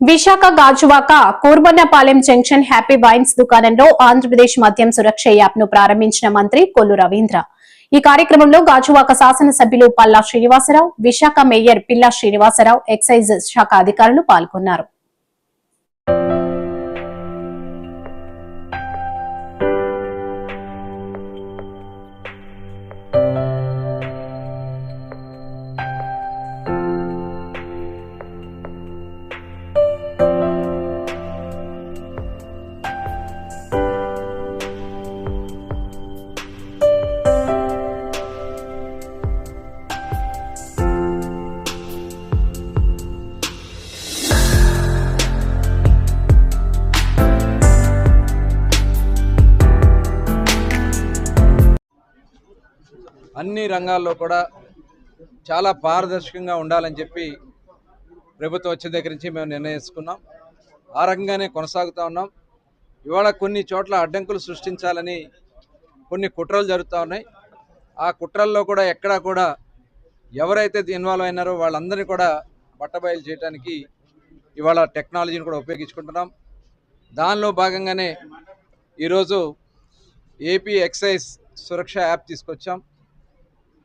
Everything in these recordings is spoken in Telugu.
Visakha Gajuwaka Kurmannapalem junction happy wines దుకాణంలో ఆంధ్రప్రదేశ్ మద్యం సురక్ష యాప్ను ప్రారంభించిన మంత్రి కొల్లు రవీంద్ర. ఈ కార్యక్రమంలో గాజువాక శాసనసభ్యులు పల్లా శ్రీనివాసరావు విశాఖ మేయర్ పిల్లా శ్రీనివాసరావు ఎక్సైజ్ శాఖ అధికారులు పాల్గొన్నారు. అన్ని రంగాల్లో కూడా చాలా పారదర్శకంగా ఉండాలని చెప్పి ప్రభుత్వం వచ్చిన దగ్గర నుంచి మేము నిర్ణయించుకున్నాం ఆ రకంగానే కొనసాగుతూ ఉన్నాం. ఇవాళ కొన్ని చోట్ల అడ్డంకులు సృష్టించాలని కొన్ని కుట్రలు జరుగుతూ ఉన్నాయి. ఆ కుట్రల్లో కూడా ఎక్కడా కూడా ఎవరైతే ఇన్వాల్వ్ అయినారో వాళ్ళందరినీ కూడా బట్టబయలు చేయడానికి ఇవాళ టెక్నాలజీని కూడా ఉపయోగించుకుంటున్నాం. దానిలో భాగంగానే ఈరోజు ఏపీ ఎక్సైజ్ సురక్ష యాప్ తీసుకొచ్చాం.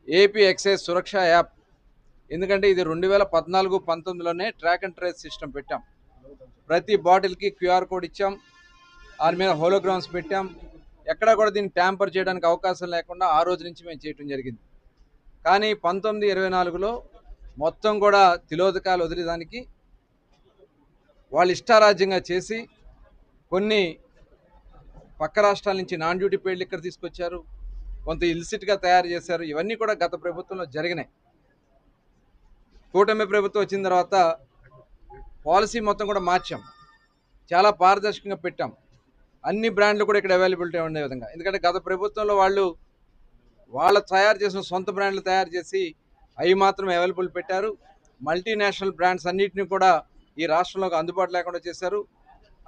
AP excise Suraksha app. ఎందుకంటే ఇది రెండు వేల పద్నాలుగు పంతొమ్మిదిలోనే ట్రాక్ అండ్ ట్రేస్ సిస్టమ్ పెట్టాం. ప్రతి బాటిల్కి క్యూఆర్ కోడ్ ఇచ్చాం. దాని మీద హోలోగ్రామ్స్ పెట్టాం. ఎక్కడ కూడా దీన్ని ట్యాంపర్ చేయడానికి అవకాశం లేకుండా ఆ రోజు నుంచి మేము చేయటం జరిగింది. కానీ పంతొమ్మిది ఇరవై నాలుగులో మొత్తం కూడా తిలోదకాలు వదిలేదానికి వాళ్ళు ఇష్టారాజ్యంగా చేసి కొన్ని పక్క రాష్ట్రాల నుంచి నాన్ డ్యూటీ పేర్లు ఇక్కడ తీసుకొచ్చారు. కొంత ఇల్సిట్గా తయారు చేశారు. ఇవన్నీ కూడా గత ప్రభుత్వంలో జరిగినాయి. కూటమి ప్రభుత్వం వచ్చిన తర్వాత పాలసీ మొత్తం కూడా మార్చాం. చాలా పారదర్శకంగా పెట్టాం. అన్ని బ్రాండ్లు కూడా ఇక్కడ అవైలబిలిటీ ఉండే విధంగా. ఎందుకంటే గత ప్రభుత్వంలో వాళ్ళు వాళ్ళ తయారు చేసిన సొంత బ్రాండ్లు తయారు చేసి అవి మాత్రం అవైలబుల్ పెట్టారు. మల్టీనేషనల్ బ్రాండ్స్ అన్నిటిని కూడా ఈ రాష్ట్రంలోకి అందుబాటు లేకుండా చేశారు.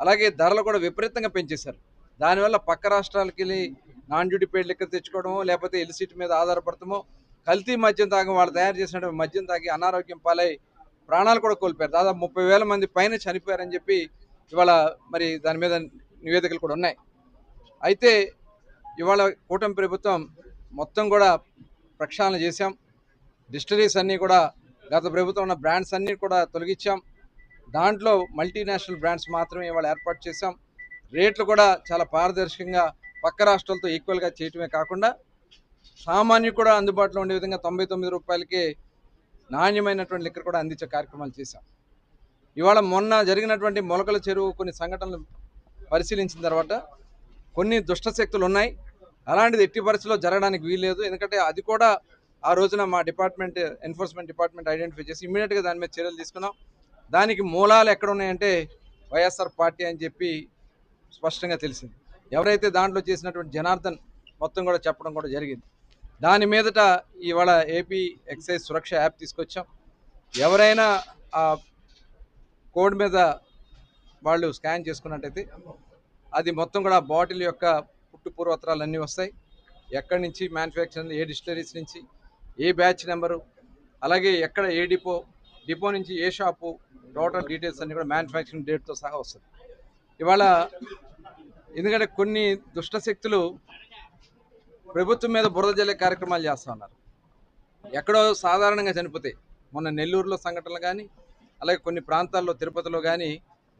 అలాగే ధరలు కూడా విపరీతంగా పెంచేశారు. దానివల్ల పక్క రాష్ట్రాలకి వెళ్ళి నాన్ డ్యూటీ పేడ్ లెక్క తెచ్చుకోవడమో లేకపోతే ఎలిసిట్ మీద ఆధారపడటము కల్తీ మద్యం తాగి వాళ్ళు తయారు చేసిన మద్యం తాగి అనారోగ్యం పాలై ప్రాణాలు కూడా కోల్పోయారు. దాదాపు ముప్పై వేల మంది పైన చనిపోయారని చెప్పి ఇవాళ మరి దాని మీద నివేదికలు కూడా ఉన్నాయి. అయితే ఇవాళ కూటమి ప్రభుత్వం మొత్తం కూడా ప్రక్షాళన చేశాం. డిస్టరీస్ అన్నీ కూడా గత ప్రభుత్వం ఉన్న బ్రాండ్స్ అన్నీ కూడా తొలగించాం. దాంట్లో మల్టీనేషనల్ బ్రాండ్స్ మాత్రమే ఇవాళ ఏర్పాటు చేశాం. రేట్లు కూడా చాలా పారదర్శకంగా పక్క రాష్ట్రాలతో ఈక్వల్గా చేయటమే కాకుండా సామాన్యుడు కూడా అందుబాటులో ఉండే విధంగా తొంభై తొమ్మిది రూపాయలకే నాణ్యమైనటువంటి లిక్కర్ కూడా అందించే కార్యక్రమాలు చేశాం. ఇవాళ మొన్న జరిగినటువంటి మొలకల చెరువు కొన్ని సంఘటనలు పరిశీలించిన తర్వాత కొన్ని దుష్ట శక్తులు ఉన్నాయి. అలాంటిది ఎట్టి పరిస్థితిలో జరగడానికి వీల్లేదు. ఎందుకంటే అది కూడా ఆ రోజున మా డిపార్ట్మెంట్ ఎన్ఫోర్స్మెంట్ డిపార్ట్మెంట్ ఐడెంటిఫై చేసి ఇమీడియట్గా దాని మీద చర్యలు తీసుకున్నాం. దానికి మూలాలు ఎక్కడ ఉన్నాయంటే వైఎస్ఆర్ పార్టీ అని చెప్పి స్పష్టంగా తెలిసింది. ఎవరైతే దాంట్లో చేసినటువంటి జనార్దన్ మొత్తం కూడా చెప్పడం కూడా జరిగింది. దాని మీదట ఇవాళ ఏపీ ఎక్సైజ్ సురక్ష యాప్ తీసుకొచ్చాం. ఎవరైనా ఆ కోడ్ మీద వాళ్ళు స్కాన్ చేసుకున్నట్టయితే అది మొత్తం కూడా బాటిల్ యొక్క పుట్టు పూర్వత్రాలన్నీ వస్తాయి. ఎక్కడి నుంచి మ్యానుఫ్యాక్చర్ ఏ డిస్టిలరీస్ నుంచి ఏ బ్యాచ్ నెంబరు అలాగే ఎక్కడ ఏ డిపో డిపో నుంచి ఏ షాపు టోటల్ డీటెయిల్స్ అన్నీ కూడా మ్యానుఫ్యాక్చరింగ్ డేట్తో సహా వస్తుంది ఇవాళ ఎందుకంటే కొన్ని దుష్ట శక్తులు ప్రభుత్వం మీద బురద జల్లే కార్యక్రమాలు చేస్తూ ఉన్నారు. ఎక్కడో సాధారణంగా చనిపోతాయి మొన్న నెల్లూరులో సంఘటనలు కానీ అలాగే కొన్ని ప్రాంతాల్లో తిరుపతిలో కానీ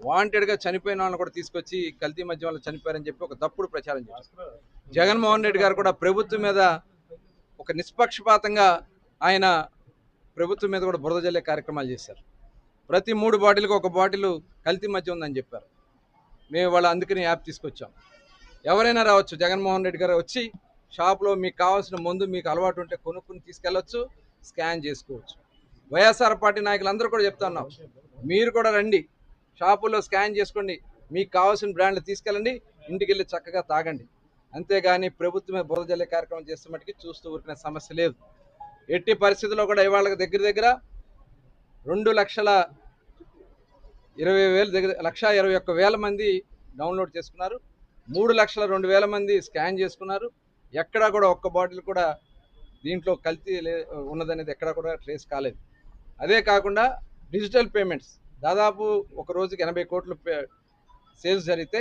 వాంటెడ్గా చనిపోయిన వాళ్ళని కూడా తీసుకొచ్చి కల్తీ మద్యం వాళ్ళు చనిపోయారని చెప్పి ఒక తప్పుడు ప్రచారం చేశారు. జగన్మోహన్ రెడ్డి గారు కూడా ప్రభుత్వం మీద ఒక నిష్పక్షపాతంగా ఆయన ప్రభుత్వం మీద కూడా బురద జల్లే కార్యక్రమాలు చేశారు. ప్రతి మూడు బాటిల్కి ఒక బాటిల్ కల్తీ మధ్యం ఉందని చెప్పారు. మేము వాళ్ళ అందుకని యాప్ తీసుకొచ్చాం. ఎవరైనా రావచ్చు జగన్మోహన్ రెడ్డి గారు వచ్చి షాప్లో మీకు కావాల్సిన మందు మీకు అలవాటు ఉంటే కొనుక్కుని తీసుకెళ్ళచ్చు స్కాన్ చేసుకోవచ్చు. వైఎస్ఆర్ పార్టీ నాయకులందరూ కూడా చెప్తున్నాం మీరు కూడా రండి షాపుల్లో స్కాన్ చేసుకోండి మీకు కావాల్సిన బ్రాండ్లు తీసుకెళ్ళండి ఇంటికి వెళ్ళి చక్కగా తాగండి. అంతేగాని ప్రభుత్వమే బురద జల్లే కార్యక్రమం చేస్తే మటుకి చూస్తూ ఊరికిన సమస్య లేదు. ఎట్టి పరిస్థితుల్లో కూడా ఇవాళ దగ్గర దగ్గర రెండు లక్షల ఇరవై వేలు దగ్గర లక్ష ఇరవై ఒక్క వేల మంది డౌన్లోడ్ చేసుకున్నారు. మూడు లక్షల రెండు వేల మంది స్కాన్ చేసుకున్నారు. ఎక్కడా కూడా ఒక్క బాటిల్ కూడా దీంట్లో కల్తీ లే ఉన్నదనేది ఎక్కడా కూడా ట్రేస్ కాలేదు. అదే కాకుండా డిజిటల్ పేమెంట్స్. దాదాపు ఒక రోజుకి ఎనభై కోట్లు సేల్స్ జరిగితే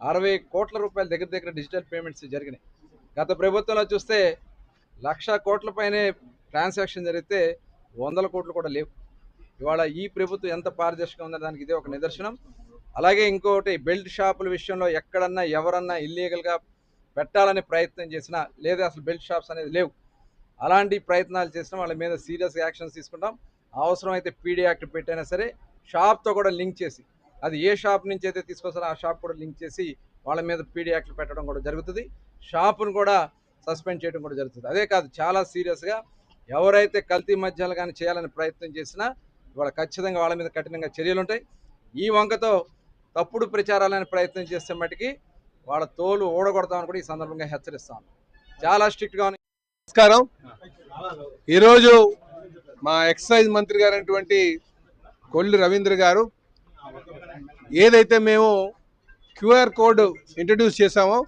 అరవై కోట్ల రూపాయల దగ్గర దగ్గర డిజిటల్ పేమెంట్స్ జరిగినాయి. గత ప్రభుత్వంలో చూస్తే లక్ష కోట్ల పైనే ట్రాన్సాక్షన్ జరిగితే వందల కోట్లు కూడా లేవు. ఇవాళ ఈ ప్రభుత్వం ఎంత పారదర్శకంగా ఉందో దానికి ఇదే ఒక నిదర్శనం. అలాగే ఇంకోటి బెల్ట్ షాపుల విషయంలో ఎక్కడన్నా ఎవరన్నా ఇల్లీగల్గా పెట్టాలని ప్రయత్నం చేసినా లేదా అసలు బెల్ట్ షాప్స్ అనేది లేవు. అలాంటి ప్రయత్నాలు చేసినా వాళ్ళ మీద సీరియస్ యాక్షన్స్ తీసుకుంటాం. అవసరమైతే పీడీ యాక్ట్ పెట్టైనా సరే షాప్తో కూడా లింక్ చేసి అది ఏ షాప్ నుంచి అయితే తీసుకొస్తారో ఆ షాప్ కూడా లింక్ చేసి వాళ్ళ మీద పీడీ యాక్ట్లు పెట్టడం కూడా జరుగుతుంది. షాపును కూడా సస్పెండ్ చేయడం కూడా జరుగుతుంది. అదే కాదు చాలా సీరియస్గా ఎవరైతే కల్తీ మధ్యాలు కానీ చేయాలని ప్రయత్నం చేసినా ఇవాళ ఖచ్చితంగా వాళ్ళ మీద కఠినంగా చర్యలు ఉంటాయి. ఈ వంకతో తప్పుడు ప్రచారాలని ప్రయత్నం చేస్తే మటుకి వాళ్ళ తోలు ఓడగొడతామని కూడా ఈ సందర్భంగా హెచ్చరిస్తాను చాలా స్ట్రిక్ట్గా ఉన్నాయి నమస్కారం. ఈరోజు మా ఎక్సైజ్ మంత్రి గారైనటువంటి కొల్లు రవీంద్ర గారు ఏదైతే మేము క్యూఆర్ కోడ్ ఇంట్రడ్యూస్ చేశామో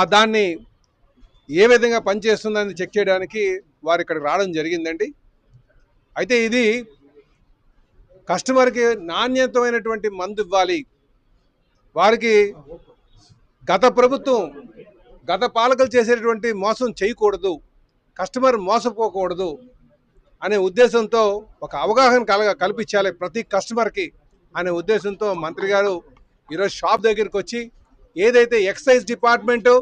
ఆ దాన్ని ఏ విధంగా పనిచేస్తుందని చెక్ చేయడానికి వారు ఇక్కడికి రావడం జరిగిందండి. అయితే ఇది కస్టమర్కి నాణ్యతమైనటువంటి మందు ఇవ్వాలి. వారికి గత ప్రభుత్వం గత పాలకులు చేసేటటువంటి మోసం చేయకూడదు కస్టమర్ మోసపోకూడదు అనే ఉద్దేశంతో ఒక అవగాహన కలగ కల్పించాలి ప్రతి కస్టమర్కి అనే ఉద్దేశంతో మంత్రి గారు ఈరోజు షాప్ దగ్గరికి వచ్చి ఏదైతే ఎక్సైజ్ డిపార్ట్మెంటు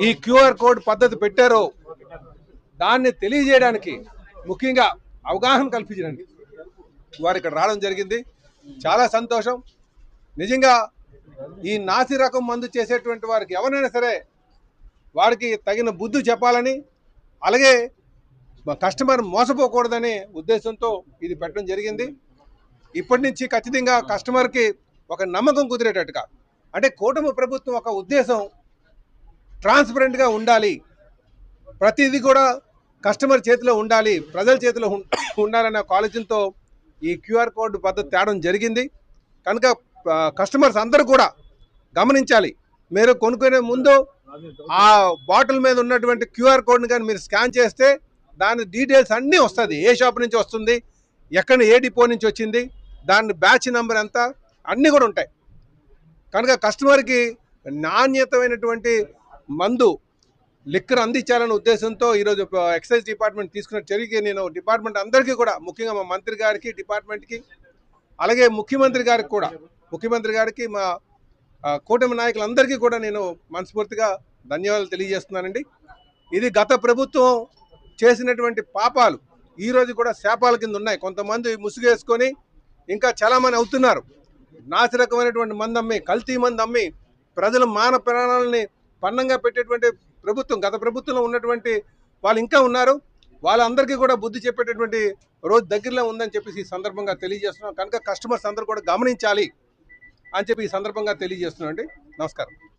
ఈ క్యూఆర్ కోడ్ పద్ధతి పెట్టారో దాన్ని తెలియజేయడానికి ముఖ్యంగా అవగాహన కల్పించడానికి. వారు ఇక్కడ రావడం జరిగింది. చాలా సంతోషం. నిజంగా ఈ నాసి రకం మందు చేసేటువంటి వారికి ఎవరైనా సరే వారికి తగిన బుద్ధి చెప్పాలని అలాగే కస్టమర్ మోసపోకూడదనే ఉద్దేశంతో ఇది పెట్టడం జరిగింది. ఇప్పటి నుంచి ఖచ్చితంగా కస్టమర్కి ఒక నమ్మకం కుదిరేటట్టుగా అంటే కూటమి ప్రభుత్వం ఒక ఉద్దేశం ట్రాన్స్పరెంట్గా ఉండాలి. ప్రతిదీ కూడా కస్టమర్ చేతిలో ఉండాలి ప్రజల చేతిలో ఉండాలనే ఒక ఆలోచనతో ఈ క్యూఆర్ కోడ్ పద్ధతి తేడం జరిగింది. కనుక కస్టమర్స్ అందరూ కూడా గమనించాలి. మీరు కొనుక్కునే ముందు ఆ బాటిల్ మీద ఉన్నటువంటి క్యూఆర్ కోడ్ని కానీ మీరు స్కాన్ చేస్తే దాని డీటెయిల్స్ అన్నీ వస్తుంది. ఏ షాప్ నుంచి వస్తుంది ఎక్కడ ఏ డిపో నుంచి వచ్చింది దాని బ్యాచ్ నెంబర్ ఎంత అన్నీ కూడా ఉంటాయి. కనుక కస్టమర్కి నాణ్యతమైనటువంటి మందు లిక్కర్ అందించాలనే ఉద్దేశంతో ఈరోజు ఎక్సైజ్ డిపార్ట్మెంట్ తీసుకున్న చర్యకి నేను డిపార్ట్మెంట్ అందరికీ కూడా ముఖ్యంగా మా మంత్రి గారికి డిపార్ట్మెంట్కి అలాగే ముఖ్యమంత్రి గారికి కూడా ముఖ్యమంత్రి గారికి మా కూటమి నాయకులందరికీ కూడా నేను మనస్ఫూర్తిగా ధన్యవాదాలు తెలియజేస్తున్నానండి. ఇది గత ప్రభుత్వం చేసినటువంటి పాపాలు ఈ రోజు కూడా శాపాల కింద ఉన్నాయి. కొంతమంది ముసుగేసుకొని ఇంకా చాలామంది అవుతున్నారు. నాసిరకమైనటువంటి మంది అమ్మి కల్తీ మంది అమ్మి ప్రజల మాన ప్రాణాలని పన్నంగా పెట్టేటువంటి ప్రభుత్వం గత ప్రభుత్వంలో ఉన్నటువంటి వాళ్ళు ఇంకా ఉన్నారు. వాళ్ళందరికీ కూడా బుద్ధి చెప్పేటటువంటి రోజు దగ్గరలో ఉందని చెప్పేసి ఈ సందర్భంగా తెలియజేస్తున్నాం. కనుక కస్టమర్స్ అందరూ కూడా గమనించాలి అని చెప్పి ఈ సందర్భంగా తెలియజేస్తున్నాం అండి. నమస్కారం.